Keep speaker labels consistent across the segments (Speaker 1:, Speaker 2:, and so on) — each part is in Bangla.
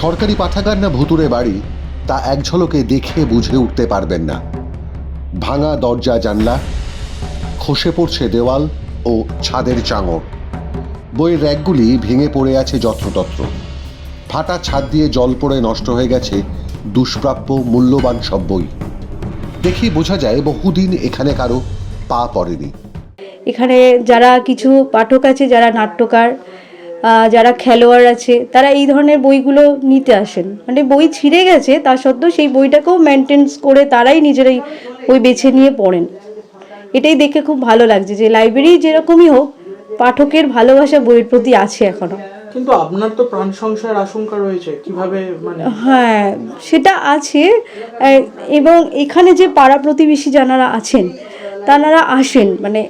Speaker 1: সরকারি পাঠাগার না ভুতুরে বাড়ি, তা এক ঝলকে দেখে বুঝে উঠতে পারবেন না। ভাঙা দরজা, জানলা, খসে পড়ছে দেওয়াল ও ছাদের চাঙড়। বইয়ের র্যাকগুলি ভেঙে পড়ে আছে যত্রতত্র। ফাটা ছাদ দিয়ে জল পড়ে নষ্ট হয়ে গেছে দুষ্প্রাপ্য, মূল্যবান সব বই। দেখেই বোঝা যায় বহুদিন এখানে কারও পা পড়েনি।
Speaker 2: এখানে যারা কিছু পাঠক আছে, যারা নাট্যকার যারা খেলোয়াড় আছে তারা এই ধরনের বইগুলো নিতে আসেন। মানে বই ছিঁড়ে গেছে তা সত্ত্বেও সেই বইটাকেও মেনটেন্স করে তারাই নিজেরাই বই বেছে নিয়ে পড়েন। এটাই দেখে খুব ভালো লাগছে যে লাইব্রেরি যেরকমই হোক পাঠকের ভালোবাসা বইয়ের প্রতি আছে এখনও।
Speaker 3: কিন্তু আপনার তো প্রাণ সংশয়ের আশঙ্কা রয়েছে কীভাবে মানে
Speaker 2: হ্যাঁ সেটা আছে। এবং এখানে যে পাড়া প্রতিবেশী যারা আছেন তারা আসেন মানে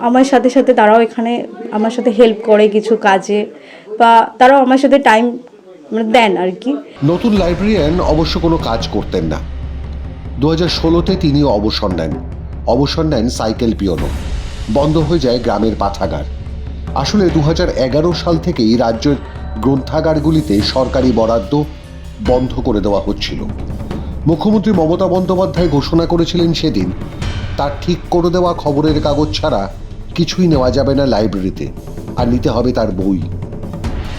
Speaker 2: আমার সাথে সাথে তারাও এখানে আমার সাথে হেল্প করে কিছু কাজে বা তারাও আমার সাথে টাইম মানে দেন আর কি।
Speaker 1: নতুন লাইব্রেরিয়ান অবশ্য কোনো কাজ করতেন না। দু হাজার ষোলোতে তিনিও অবসর নেন। অবসর নেন সাইকেল পিয়নো বন্ধ হয়ে যায় গ্রামের পাঠাগার। আসলে দু এগারো সাল থেকেই রাজ্যের গ্রন্থাগারগুলিতে সরকারি বরাদ্দ বন্ধ করে দেওয়া হচ্ছিল। মুখ্যমন্ত্রী মমতা বন্দ্যোপাধ্যায় ঘোষণা করেছিলেন সেদিন তার ঠিক করে দেওয়া খবরের কাগজ ছাড়া কিছুই নেওয়া যাবে না লাইব্রেরিতে, আর নিতে হবে তার বই।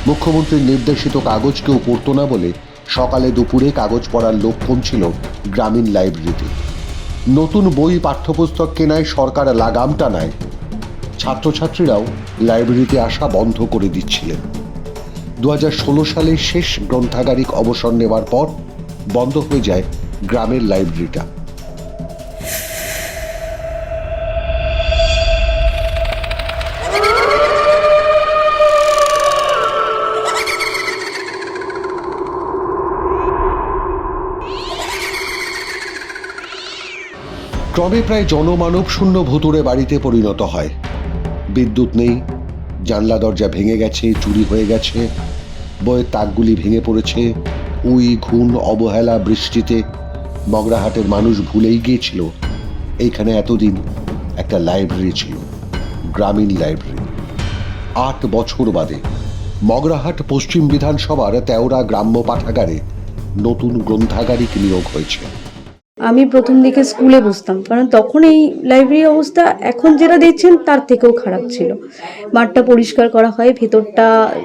Speaker 1: মুখ্যমন্ত্রীর নির্দেশিত কাগজ কেউ পড়তো না বলে সকালে দুপুরে কাগজ পড়ার লোক কমছিল গ্রামীণ লাইব্রেরিতে। নতুন বই পাঠ্যপুস্তক কেনায় সরকার লাগাম টানায়। ছাত্রছাত্রীরাও লাইব্রেরিতে আসা বন্ধ করে দিচ্ছিলেন। দু ষোলো সালে শেষ গ্রন্থাগারিক অবসর নেওয়ার পর বন্ধ হয়ে যায় গ্রামের লাইব্রেরিটা। ক্রমে প্রায় জনমানব শূন্য ভুতুরে বাড়িতে পরিণত হয়। বিদ্যুৎ নেই, জানলা দরজা ভেঙে গেছে, চুরি হয়ে গেছে, বইয়ের তাকগুলি ভেঙে পড়েছে, উই ঘুণ অবহেলা বৃষ্টিতে মগরাহাটের মানুষ ভুলেই গিয়েছিল। এইখানে এতদিন একটা লাইব্রেরি ছিল, গ্রামীণ লাইব্রেরি। আট বছর বাদে মগরাহাট পশ্চিম বিধানসভার তেওরা গ্রাম্য পাঠাগারে নতুন গ্রন্থাগারিক নিয়োগ হয়েছে।
Speaker 2: আমি প্রথম দিকে স্কুলে বসতাম কারণ তখন এই লাইব্রেরি অবস্থা এখন যেটা দেখছেন তার থেকেও খারাপ ছিল। মাঠটা পরিষ্কার করা হয় ভেতরটা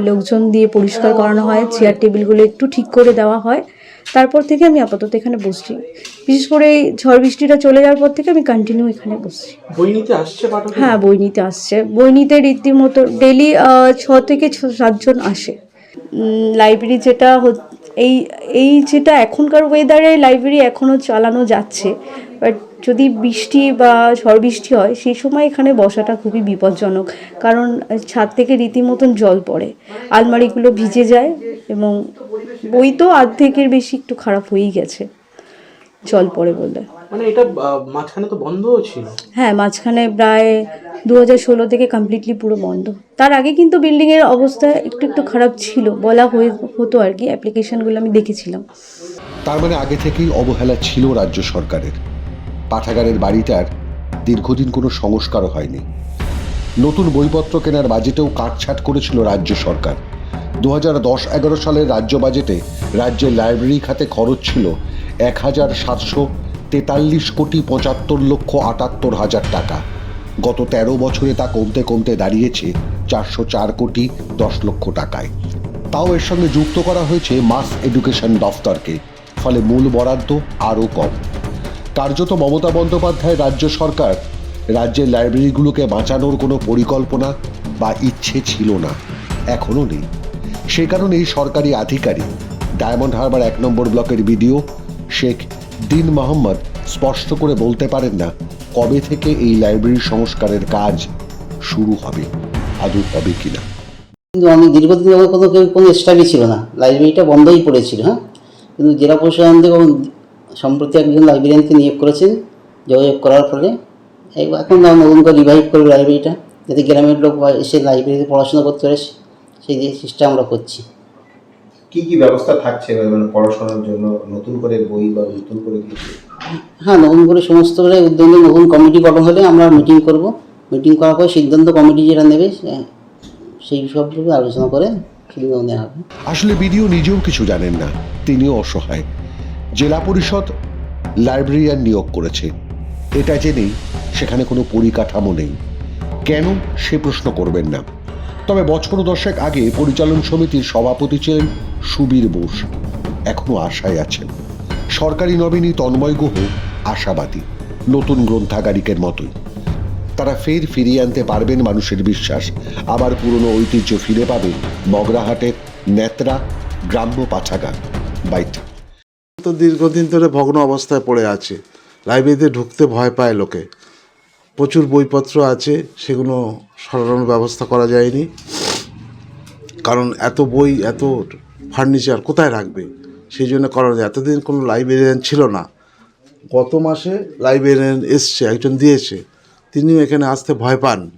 Speaker 2: লোকজন দিয়ে পরিষ্কার করানো হয় চেয়ার টেবিলগুলো একটু ঠিক করে দেওয়া হয়। তারপর থেকে আমি আপাতত এখানে বসছি। বিশেষ করে এই ঝড় বৃষ্টিটা চলে যাওয়ার পর থেকে আমি কন্টিনিউ এখানে বসছি।
Speaker 3: বই নিতে আসছে
Speaker 2: হ্যাঁ বই নিতে আসছে। বই নিতে রীতিমতো ডেলি ছ থেকে সাতজন আসে। লাইব্রেরি যেটা হচ- এই এই যেটা এখনকার ওয়েদারে লাইব্রেরি এখনও চালানো যাচ্ছে বাট যদি বৃষ্টি বা ঝড় বৃষ্টি হয়, সেই সময় এখানে বসাটা খুবই বিপজ্জনক, কারণ ছাদ থেকে রীতিমতন জল পড়ে, আলমারিগুলো ভিজে যায় এবং বই তো অর্ধেকের বেশি একটু খারাপ হয়েই গেছে। জল পড়ে বলে
Speaker 3: মানে এটা মাঝখানে তো বন্ধও ছিল।
Speaker 2: হ্যাঁ মাঝখানে প্রায় দু হাজার ষোলো থেকে কমপ্লিটলি পুরো বন্ধ। তার আগে কিন্তু বিল্ডিংয়ের অবস্থা একটু একটু খারাপ ছিল বলা হয়ে হতো আর কি অ্যাপ্লিকেশনগুলো আমি দেখেছিলাম।
Speaker 1: তার মানে আগে থেকেই অবহেলা ছিল রাজ্য সরকারের। পাঠাগারের বাড়িটার দীর্ঘদিন কোনো সংস্কারও হয়নি। নতুন বইপত্র কেনার বাজেটেও কাটছাট করেছিল রাজ্য সরকার। দু হাজার দশ এগারো সালের রাজ্য বাজেটে রাজ্যের লাইব্রেরি খাতে খরচ ছিল এক হাজার সাতশো তেতাল্লিশ কোটি পঁচাত্তর লক্ষ আটাত্তর হাজার টাকা। গত তেরো বছরে তা কমতে কমতে দাঁড়িয়েছে চারশো চার কোটি দশ লক্ষ টাকায়। তাও এর সঙ্গে যুক্ত করা হয়েছে মাস এডুকেশন দফতরকে, ফলে মূল বরাদ্দ আরও কম। কার্যত মমতা বন্দ্যোপাধ্যায় রাজ্য সরকার রাজ্যের লাইব্রেরিগুলোকে বাঁচানোর কোনো পরিকল্পনা বা ইচ্ছে ছিল না, এখনও নেই। সে কারণেই সরকারি আধিকারিক ডায়মন্ড হারবার এক নম্বর ব্লকের বিডিও শেখ দিন মোহাম্মদ স্পষ্ট করে বলতে পারেন না কবে থেকে এই লাইব্রেরি সংস্কারের কাজ শুরু হবে, আদৌ হবে কিনা।
Speaker 4: কিন্তু আমি দীর্ঘদিন যাবত কোনো কেউ কোনো স্টাফই ছিল না। লাইব্রেরিটা বন্ধই পড়েছিল হ্যাঁ? কিন্তু জেলা থেকে সম্প্রতি একজন লাইব্রেরিয়ানকে নিয়োগ করেছেন, যোগাযোগ করার ফলে। এখন নতুন করে রিভাইভ করবে লাইব্রেরিটা, যাতে গ্রামের লোক এসে লাইব্রেরিতে পড়াশোনা করতে পারে সেই চেষ্টা আমরা করছি।
Speaker 5: কি কি ব্যবস্থা থাকছে মানে পড়াশোনার জন্য? নতুন করে বই বা নতুন করে কিছু?
Speaker 4: হ্যাঁ নতুন করে সমস্ত করে উদ্যোগ নতুন কমিটি গঠন হলে আমরা মিটিং করব। মিটিং করার পর সিদ্ধান্ত কমিটি যেটা নেবে সেই সবগুলো আলোচনা করে সিদ্ধান্ত নেওয়া হবে।
Speaker 1: আসলে বিডিও নিজেও কিছু জানেন না তিনিও অসহায়। জেলা পরিষদ লাইব্রেরিয়ান নিয়োগ করেছে। এটা জেনেই সেখানে কোনো পরিকাঠামো নেই। কেন সে প্রশ্ন করবেন না? তবে বছর দশেক আগে পরিচালন সমিতির সভাপতি ছিলেন সুবীর বোস। এখনও আশায় আছেন। সরকারি নবীনী তন্ময় গুহ আশাবাদী, নতুন গ্রন্থাগারিকের মতোই। তারা ফের ফিরিয়ে আনতে পারবেন মানুষের বিশ্বাস। আবার পুরনো ঐতিহ্য ফিরে পাবে মগরাহাটের নেত্রা গ্রাম্য পাঠাগার। বাইট।
Speaker 6: তো দীর্ঘদিন ধরে ভগ্ন অবস্থায় পড়ে আছে। লাইব্রেরিতে ঢুকতে ভয় পায় লোকে। প্রচুর বইপত্র আছে, সেগুলো সরানোর ব্যবস্থা করা যায়নি। কারণ এত বই, এত ফার্নিচার কোথায় রাখবে? সেই জন্য করা যায়। এতদিন কোনো লাইব্রেরিয়ান ছিল না। গত মাসে লাইব্রেরিয়ান এসছে, একজন দিয়েছে। তিনিও এখানে আসতে ভয় পান।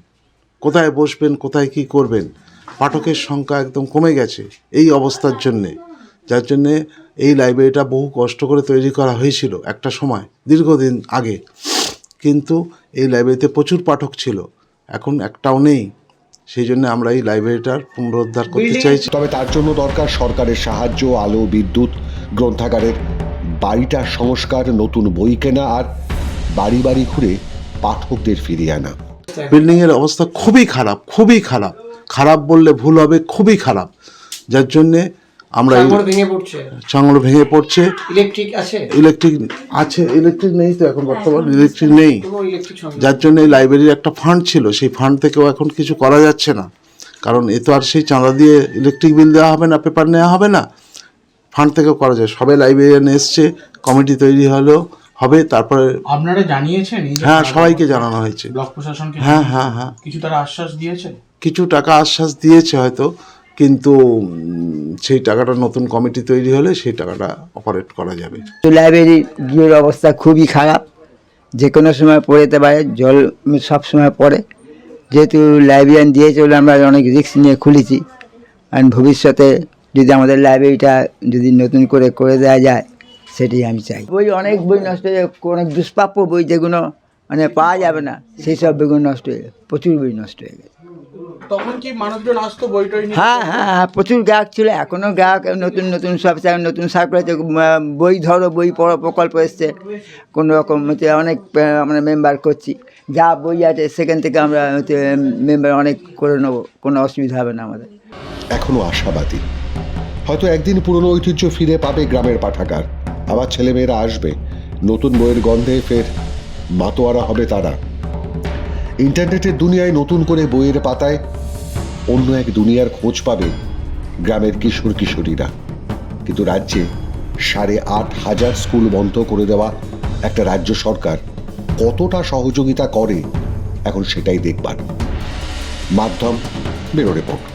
Speaker 6: কোথায় বসবেন, কোথায় কি করবেন? পাঠকের সংখ্যা একদম কমে গেছে এই অবস্থার জন্যে। যার জন্যে এই লাইব্রেরিটা বহু কষ্ট করে তৈরি করা হয়েছিল একটা সময়, দীর্ঘদিন আগে। কিন্তু এই লাইব্রেরিতে প্রচুর পাঠক ছিল। এখন একটাও নেই। সেই জন্য আমরা এই লাইব্রেরিটার পুনরুদ্ধার করতে চাইছি।
Speaker 1: তবে তার জন্য দরকার সরকারের সাহায্য আলো বিদ্যুৎ গ্রন্থাগারের বাড়িটার সংস্কার নতুন বই কেনা আর বাড়ি বাড়ি ঘুরে পাঠকদের ফিরিয়ে আনা।
Speaker 6: বিল্ডিংয়ের অবস্থা খুবই খারাপ খুবই খারাপ। খারাপ বললে ভুল হবে খুবই খারাপ। যার জন্যে আমরা
Speaker 3: ভেঙে পড়ছে।
Speaker 6: চাঙড় ভেঙে পড়ছে।
Speaker 3: ইলেকট্রিক আছে?
Speaker 6: ইলেকট্রিক আছে ইলেকট্রিক নেই তো এখন বর্তমান ইলেকট্রিক নেই।
Speaker 3: কোনো ইলেকট্রিক সংযোগ
Speaker 6: যার জন্য এই লাইব্রেরির একটা ফান্ড ছিল সেই ফান্ড থেকেও এখন কিছু করা যাচ্ছে না। কারণ এ তো আর সেই চাঁদা দিয়ে ইলেকট্রিক বিল দেওয়া হবে না পেপার নেওয়া হবে না। ফান্ড থেকেও করা যায়। সবে লাইব্রেরিয়ান এসছে কমিটি তৈরি হলো হবে তারপরে
Speaker 3: আপনারা জানিয়েছেন
Speaker 6: হ্যাঁ সবাইকে জানানো হয়েছে।
Speaker 3: ব্লক প্রশাসনকে
Speaker 6: হ্যাঁ হ্যাঁ হ্যাঁ।
Speaker 3: কিছু তারা আশ্বাস দিয়েছেন
Speaker 6: কিছু টাকা আশ্বাস দিয়েছে হয়তো কিন্তু সেই টাকাটা নতুন কমিটি তৈরি হলে সেই টাকাটা অপারেট করা যাবে।
Speaker 7: তো লাইব্রেরির গৃহের অবস্থা খুবই খারাপ। যে কোনো সময় পড়েতে পারে জল সব সময় পড়ে। যেহেতু লাইব্রেরিয়ান দিয়েছে বলে আমরা অনেক রিস্ক নিয়ে খুলেছি। আর ভবিষ্যতে যদি আমাদের লাইব্রেরিটা যদি নতুন করে করে দেওয়া যায় সেটি আমি চাই। বই অনেক বই নষ্ট হয়ে অনেক দুষ্প্রাপ্য বই যেগুলো মানে পাওয়া যাবে না সেই সব বইগুলো নষ্ট হয়ে গেছে প্রচুর বই নষ্ট হয়ে গেছে।
Speaker 3: তখন কি মানুষজন আসতো বই টই
Speaker 7: হ্যাঁ হ্যাঁ হ্যাঁ প্রচুর গ্রাহক ছিল এখনও গ্রাহক নতুন নতুন সব নতুন সার্কুল আছে বই ধরো বই পড়ো প্রকল্প এসছে কোনো রকম হচ্ছে অনেক আমরা মেম্বার করছি যা বই আছে সেখান থেকে আমরা হচ্ছে মেম্বার অনেক করে নেব কোনো অসুবিধা হবে না আমাদের।
Speaker 1: এখনও আশাবাদী। হয়তো একদিন পুরনো ঐতিহ্য ফিরে পাবে গ্রামের পাঠাগার আবার ছেলেমেয়েরা আসবে নতুন বইয়ের গন্ধে ফের মাতোয়ারা হবে তারা। ইন্টারনেটের দুনিয়ায় নতুন করে বইয়ের পাতায় অন্য এক দুনিয়ার খোঁজ পাবে গ্রামের কিশোর কিশোরীরা। কিন্তু রাজ্যে সাড়ে আট হাজার স্কুল বন্ধ করে দেওয়া একটা রাজ্য সরকার কতটা সহযোগিতা করে, এখন সেটাই দেখবার। মাধ্যম বেরো রিপোর্ট।